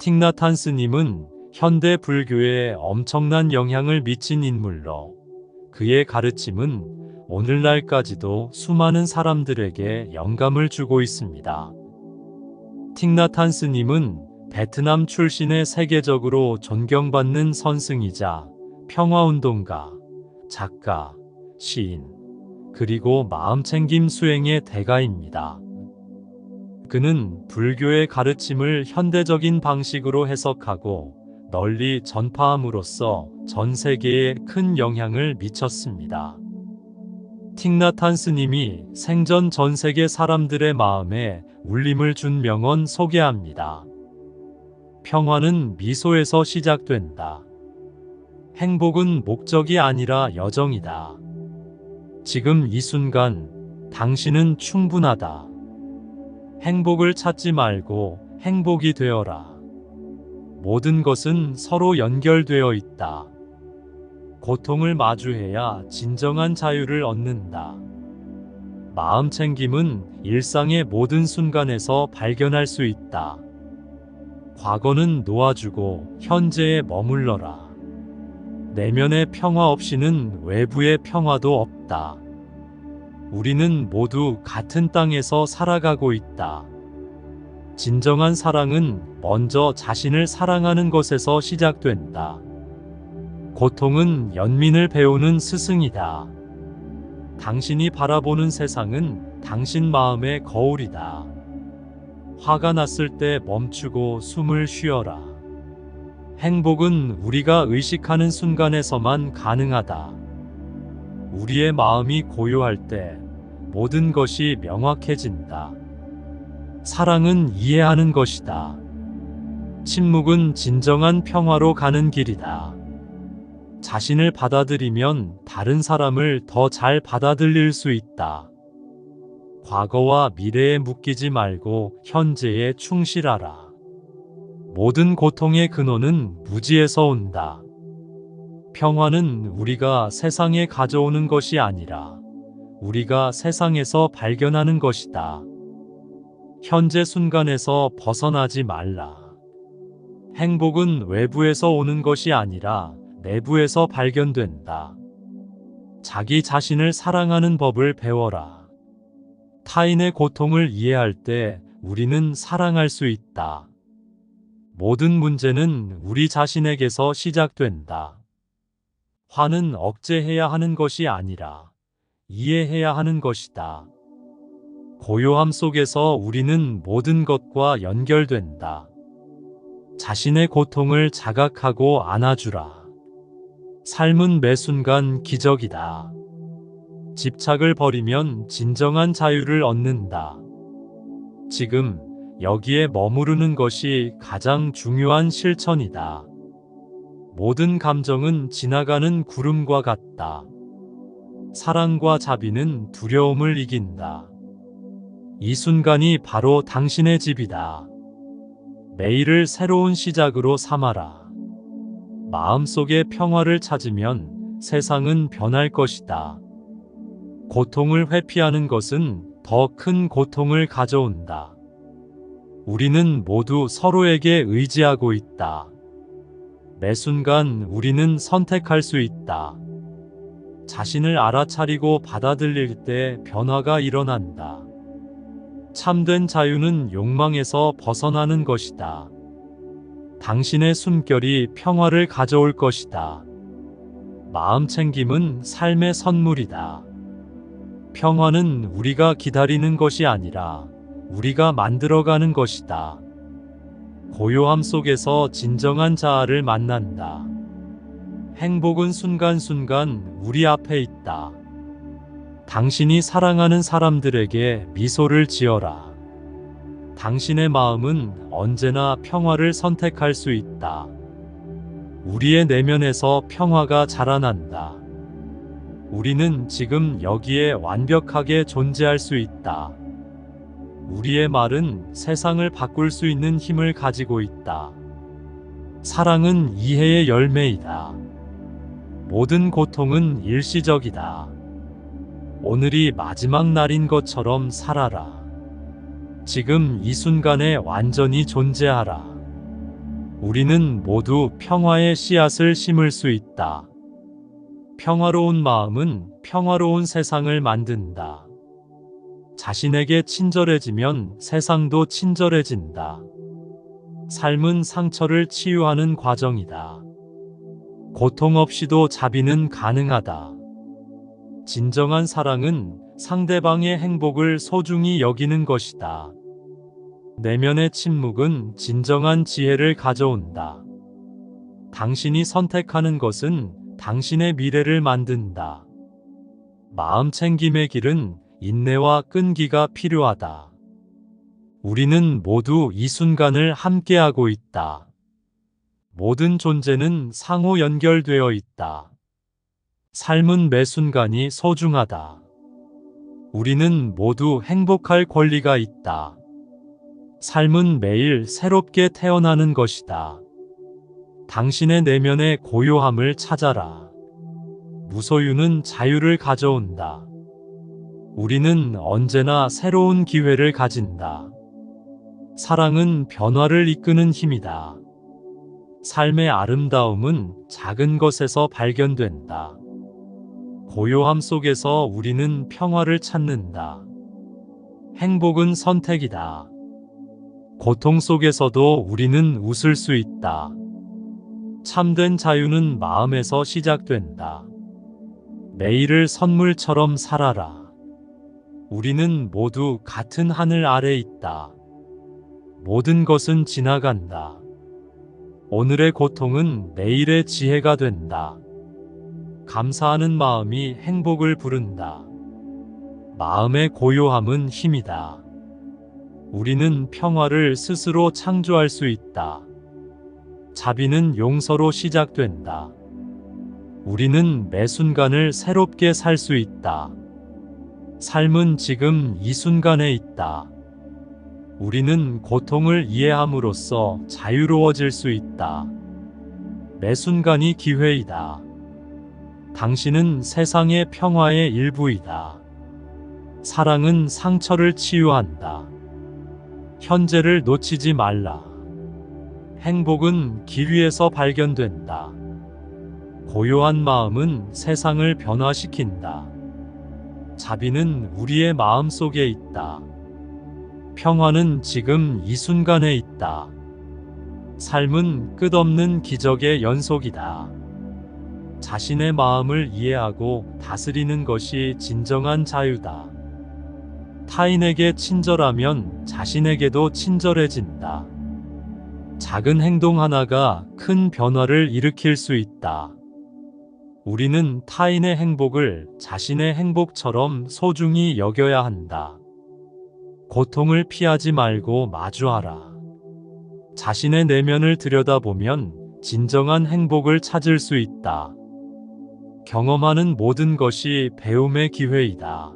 틱나탄 스님은 현대 불교에 엄청난 영향을 미친 인물로 그의 가르침은 오늘날까지도 수많은 사람들에게 영감을 주고 있습니다. 틱나탄 스님은 베트남 출신의 세계적으로 존경받는 선승이자 평화운동가, 작가, 시인, 그리고 마음챙김 수행의 대가입니다. 그는 불교의 가르침을 현대적인 방식으로 해석하고 널리 전파함으로써 전 세계에 큰 영향을 미쳤습니다. 틱나탄 스님이 생전 전 세계 사람들의 마음에 울림을 준 명언 소개합니다. 평화는 미소에서 시작된다. 행복은 목적이 아니라 여정이다. 지금 이 순간 당신은 충분하다. 행복을 찾지 말고 행복이 되어라. 모든 것은 서로 연결되어 있다. 고통을 마주해야 진정한 자유를 얻는다. 마음 챙김은 일상의 모든 순간에서 발견할 수 있다. 과거는 놓아주고 현재에 머물러라. 내면의 평화 없이는 외부의 평화도 없다. 우리는 모두 같은 땅에서 살아가고 있다. 진정한 사랑은 먼저 자신을 사랑하는 것에서 시작된다. 고통은 연민을 배우는 스승이다. 당신이 바라보는 세상은 당신 마음의 거울이다. 화가 났을 때 멈추고 숨을 쉬어라. 행복은 우리가 의식하는 순간에서만 가능하다. 우리의 마음이 고요할 때 모든 것이 명확해진다. 사랑은 이해하는 것이다. 침묵은 진정한 평화로 가는 길이다. 자신을 받아들이면 다른 사람을 더 잘 받아들일 수 있다. 과거와 미래에 묶이지 말고 현재에 충실하라. 모든 고통의 근원은 무지에서 온다. 평화는 우리가 세상에 가져오는 것이 아니라 우리가 세상에서 발견하는 것이다. 현재 순간에서 벗어나지 말라. 행복은 외부에서 오는 것이 아니라 내부에서 발견된다. 자기 자신을 사랑하는 법을 배워라. 타인의 고통을 이해할 때 우리는 사랑할 수 있다. 모든 문제는 우리 자신에게서 시작된다. 화는 억제해야 하는 것이 아니라 이해해야 하는 것이다. 고요함 속에서 우리는 모든 것과 연결된다. 자신의 고통을 자각하고 안아주라. 삶은 매 순간 기적이다. 집착을 버리면 진정한 자유를 얻는다. 지금 여기에 머무르는 것이 가장 중요한 실천이다. 모든 감정은 지나가는 구름과 같다. 사랑과 자비는 두려움을 이긴다. 이 순간이 바로 당신의 집이다. 매일을 새로운 시작으로 삼아라. 마음속의 평화를 찾으면 세상은 변할 것이다. 고통을 회피하는 것은 더 큰 고통을 가져온다. 우리는 모두 서로에게 의지하고 있다. 매 순간 우리는 선택할 수 있다. 자신을 알아차리고 받아들일 때 변화가 일어난다. 참된 자유는 욕망에서 벗어나는 것이다. 당신의 숨결이 평화를 가져올 것이다. 마음 챙김은 삶의 선물이다. 평화는 우리가 기다리는 것이 아니라 우리가 만들어가는 것이다. 고요함 속에서 진정한 자아를 만난다. 행복은 순간순간 우리 앞에 있다. 당신이 사랑하는 사람들에게 미소를 지어라. 당신의 마음은 언제나 평화를 선택할 수 있다. 우리의 내면에서 평화가 자라난다. 우리는 지금 여기에 완벽하게 존재할 수 있다. 우리의 말은 세상을 바꿀 수 있는 힘을 가지고 있다. 사랑은 이해의 열매이다. 모든 고통은 일시적이다. 오늘이 마지막 날인 것처럼 살아라. 지금 이 순간에 완전히 존재하라. 우리는 모두 평화의 씨앗을 심을 수 있다. 평화로운 마음은 평화로운 세상을 만든다. 자신에게 친절해지면 세상도 친절해진다. 삶은 상처를 치유하는 과정이다. 고통 없이도 자비는 가능하다. 진정한 사랑은 상대방의 행복을 소중히 여기는 것이다. 내면의 침묵은 진정한 지혜를 가져온다. 당신이 선택하는 것은 당신의 미래를 만든다. 마음 챙김의 길은 인내와 끈기가 필요하다. 우리는 모두 이 순간을 함께하고 있다. 모든 존재는 상호 연결되어 있다. 삶은 매 순간이 소중하다. 우리는 모두 행복할 권리가 있다. 삶은 매일 새롭게 태어나는 것이다. 당신의 내면의 고요함을 찾아라. 무소유는 자유를 가져온다. 우리는 언제나 새로운 기회를 가진다. 사랑은 변화를 이끄는 힘이다. 삶의 아름다움은 작은 것에서 발견된다. 고요함 속에서 우리는 평화를 찾는다. 행복은 선택이다. 고통 속에서도 우리는 웃을 수 있다. 참된 자유는 마음에서 시작된다. 매일을 선물처럼 살아라. 우리는 모두 같은 하늘 아래 있다. 모든 것은 지나간다. 오늘의 고통은 내일의 지혜가 된다. 감사하는 마음이 행복을 부른다. 마음의 고요함은 힘이다. 우리는 평화를 스스로 창조할 수 있다. 자비는 용서로 시작된다. 우리는 매 순간을 새롭게 살 수 있다. 삶은 지금 이 순간에 있다. 우리는 고통을 이해함으로써 자유로워질 수 있다. 매 순간이 기회이다. 당신은 세상의 평화의 일부이다. 사랑은 상처를 치유한다. 현재를 놓치지 말라. 행복은 길 위에서 발견된다. 고요한 마음은 세상을 변화시킨다. 자비는 우리의 마음 속에 있다. 평화는 지금 이 순간에 있다. 삶은 끝없는 기적의 연속이다. 자신의 마음을 이해하고 다스리는 것이 진정한 자유다. 타인에게 친절하면 자신에게도 친절해진다. 작은 행동 하나가 큰 변화를 일으킬 수 있다. 우리는 타인의 행복을 자신의 행복처럼 소중히 여겨야 한다. 고통을 피하지 말고 마주하라. 자신의 내면을 들여다보면 진정한 행복을 찾을 수 있다. 경험하는 모든 것이 배움의 기회이다.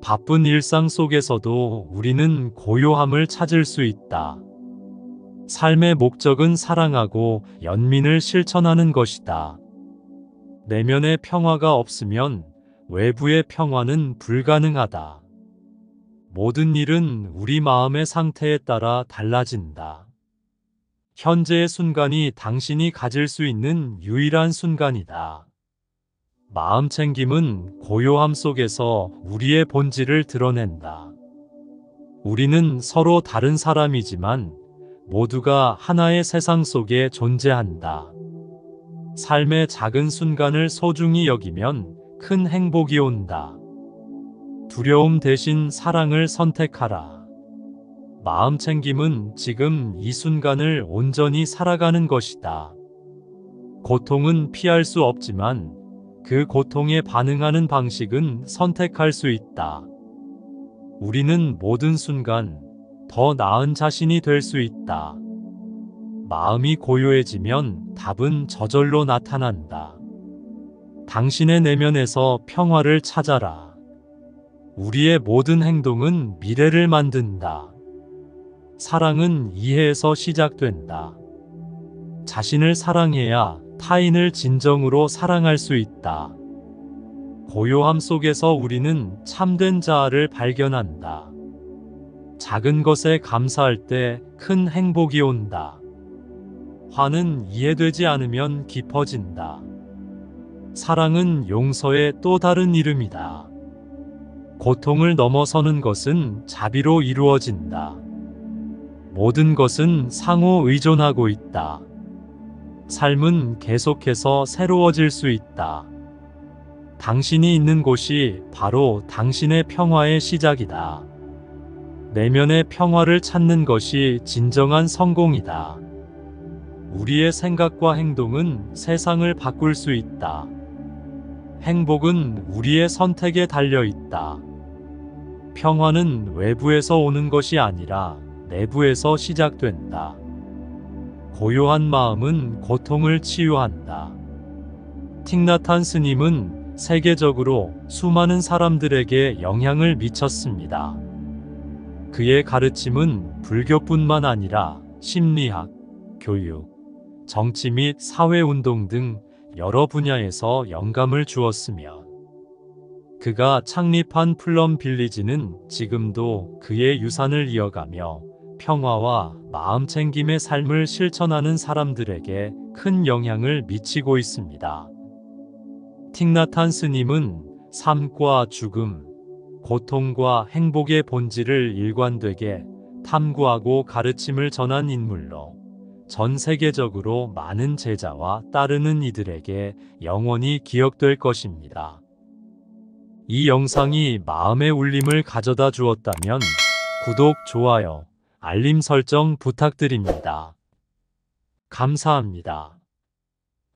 바쁜 일상 속에서도 우리는 고요함을 찾을 수 있다. 삶의 목적은 사랑하고 연민을 실천하는 것이다. 내면의 평화가 없으면 외부의 평화는 불가능하다. 모든 일은 우리 마음의 상태에 따라 달라진다. 현재의 순간이 당신이 가질 수 있는 유일한 순간이다. 마음 챙김은 고요함 속에서 우리의 본질을 드러낸다. 우리는 서로 다른 사람이지만 모두가 하나의 세상 속에 존재한다. 삶의 작은 순간을 소중히 여기면 큰 행복이 온다. 두려움 대신 사랑을 선택하라. 마음 챙김은 지금 이 순간을 온전히 살아가는 것이다. 고통은 피할 수 없지만 그 고통에 반응하는 방식은 선택할 수 있다. 우리는 모든 순간 더 나은 자신이 될 수 있다. 마음이 고요해지면 답은 저절로 나타난다. 당신의 내면에서 평화를 찾아라. 우리의 모든 행동은 미래를 만든다. 사랑은 이해에서 시작된다. 자신을 사랑해야 타인을 진정으로 사랑할 수 있다. 고요함 속에서 우리는 참된 자아를 발견한다. 작은 것에 감사할 때 큰 행복이 온다. 화는 이해되지 않으면 깊어진다. 사랑은 용서의 또 다른 이름이다. 고통을 넘어서는 것은 자비로 이루어진다. 모든 것은 상호 의존하고 있다. 삶은 계속해서 새로워질 수 있다. 당신이 있는 곳이 바로 당신의 평화의 시작이다. 내면의 평화를 찾는 것이 진정한 성공이다. 우리의 생각과 행동은 세상을 바꿀 수 있다. 행복은 우리의 선택에 달려 있다. 평화는 외부에서 오는 것이 아니라 내부에서 시작된다. 고요한 마음은 고통을 치유한다. 틱나탄 스님은 세계적으로 수많은 사람들에게 영향을 미쳤습니다. 그의 가르침은 불교뿐만 아니라 심리학, 교육, 정치 및 사회운동 등 여러 분야에서 영감을 주었으며 그가 창립한 플럼 빌리지는 지금도 그의 유산을 이어가며 평화와 마음 챙김의 삶을 실천하는 사람들에게 큰 영향을 미치고 있습니다. 틱나탄 스님은 삶과 죽음, 고통과 행복의 본질을 일관되게 탐구하고 가르침을 전한 인물로 전 세계적으로 많은 제자와 따르는 이들에게 영원히 기억될 것입니다. 이 영상이 마음의 울림을 가져다 주었다면 구독, 좋아요, 알림 설정 부탁드립니다. 감사합니다.